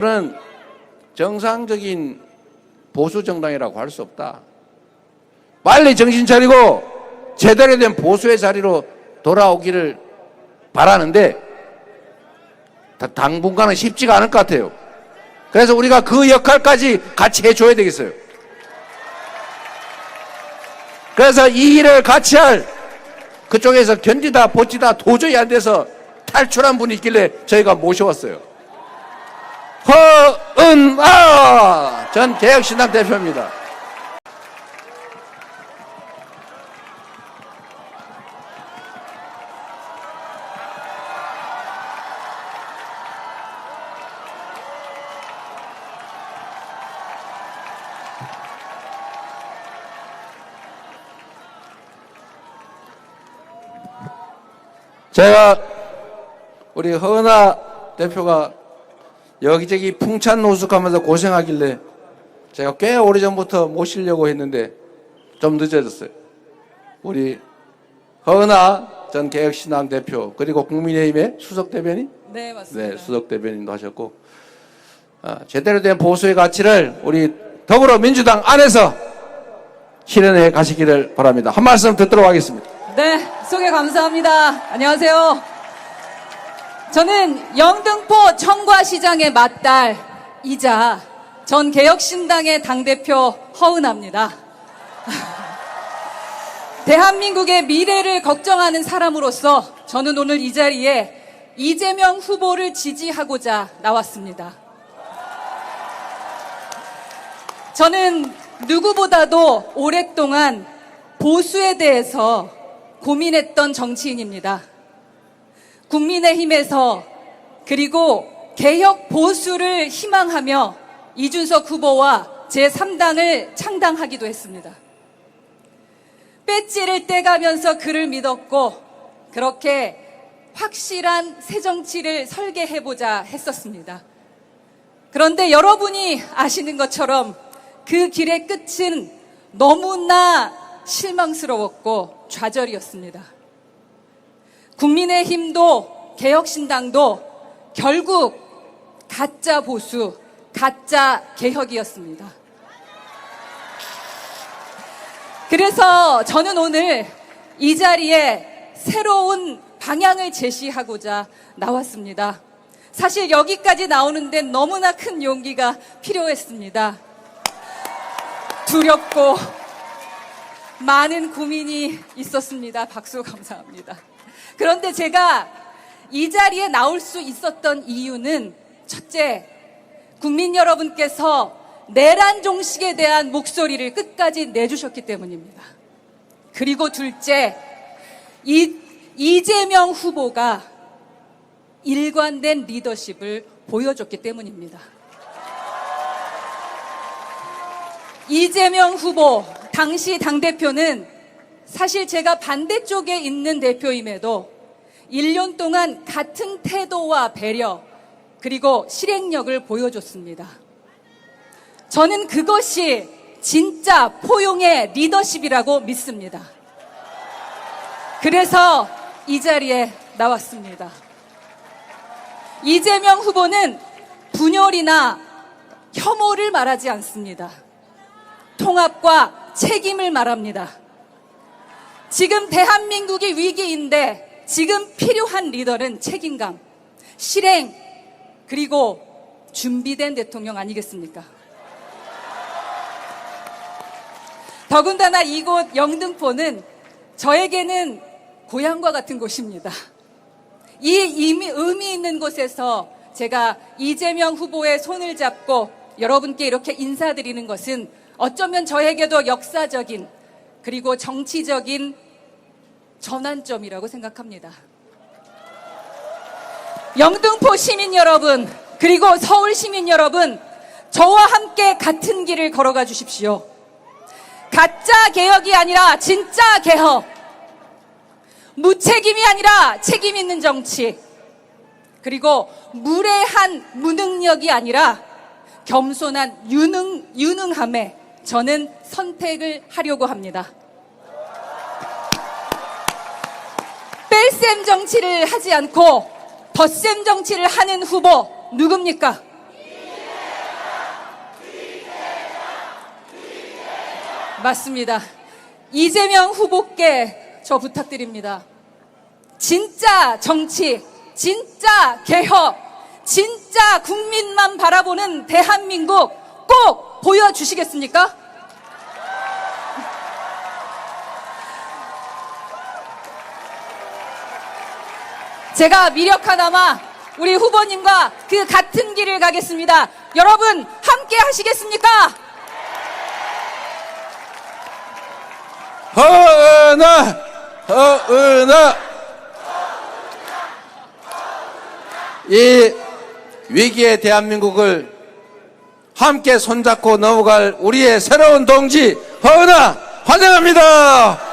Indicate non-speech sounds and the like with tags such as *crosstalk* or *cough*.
는 정상적인 보수 정당이라고 할 수 없다. 빨리 정신 차리고 제대로 된 보수의 자리로 돌아오기를 바라는데 다- 당분간은 쉽지가 않을 것 같아요. 그래서 우리가 그 역할까지 같이 해줘야 되겠어요. 그래서 이 일을 같이 할 그쪽에서 견디다 버티다 도저히 안 돼서 탈출한 분이 있길래 저희가 모셔왔어요. 허은아 전 개혁신당 대표입니다. 제가 우리 허은아 대표가 여기저기 풍찬 노숙하면서 고생하길래 제가 꽤 오래전부터 모시려고 했는데 좀 늦어졌어요. 우리 허은아 전 개혁신당 대표 그리고 국민의힘의 수석 대변인 네, 맞습니다. 네 수석 대변인도 하셨고 아, 제대로 된 보수의 가치를 우리 더불어민주당 안에서 실현해 가시기를 바랍니다. 한 말씀 듣도록 하겠습니다. 네, 소개 감사합니다. 안녕하세요. 저는 영등포 청과시장의 맏딸이자 전 개혁신당의 당대표 허은아입니다. *laughs* 대한민국의 미래를 걱정하는 사람으로서 저는 오늘 이 자리에 이재명 후보를 지지하고자 나왔습니다. 저는 누구보다도 오랫동안 보수에 대해서 고민했던 정치인입니다. 국민의힘에서 그리고 개혁 보수를 희망하며 이준석 후보와 제3당을 창당하기도 했습니다. 배지를 떼가면서 그를 믿었고 그렇게 확실한 새 정치를 설계해보자 했었습니다. 그런데 여러분이 아시는 것처럼 그 길의 끝은 너무나 실망스러웠고 좌절이었습니다. 국민의힘도 개혁신당도 결국 가짜 보수, 가짜 개혁이었습니다. 그래서 저는 오늘 이 자리에 새로운 방향을 제시하고자 나왔습니다. 사실 여기까지 나오는데 너무나 큰 용기가 필요했습니다. 두렵고 많은 고민이 있었습니다. 박수 감사합니다. 그런데 제가 이 자리에 나올 수 있었던 이유는 첫째, 국민 여러분께서 내란 종식에 대한 목소리를 끝까지 내주셨기 때문입니다. 그리고 둘째, 이, 이재명 후보가 일관된 리더십을 보여줬기 때문입니다. 이재명 후보, 당시 당대표는 사실 제가 반대쪽에 있는 대표임에도 1년 동안 같은 태도와 배려, 그리고 실행력을 보여줬습니다. 저는 그것이 진짜 포용의 리더십이라고 믿습니다. 그래서 이 자리에 나왔습니다. 이재명 후보는 분열이나 혐오를 말하지 않습니다. 통합과 책임을 말합니다. 지금 대한민국이 위기인데 지금 필요한 리더는 책임감, 실행, 그리고 준비된 대통령 아니겠습니까? 더군다나 이곳 영등포는 저에게는 고향과 같은 곳입니다. 이 의미, 의미 있는 곳에서 제가 이재명 후보의 손을 잡고 여러분께 이렇게 인사드리는 것은 어쩌면 저에게도 역사적인 그리고 정치적인 전환점이라고 생각합니다. 영등포 시민 여러분, 그리고 서울 시민 여러분, 저와 함께 같은 길을 걸어가 주십시오. 가짜 개혁이 아니라 진짜 개혁. 무책임이 아니라 책임 있는 정치. 그리고 무례한 무능력이 아니라 겸손한 유능, 유능함에 저는 선택을 하려고 합니다. 뺄셈 정치를 하지 않고 덧셈 정치를 하는 후보 누굽니까? 맞습니다. 이재명 후보께 저 부탁드립니다. 진짜 정치, 진짜 개혁, 진짜 국민만 바라보는 대한민국 꼭 보여주시겠습니까? 제가 미력 하나마 우리 후보님과 그 같은 길을 가겠습니다. 여러분 함께 하시겠습니까? 허은아, 허은아. 이 위기의 대한민국을 함께 손잡고 넘어갈 우리의 새로운 동지 허은아 환영합니다.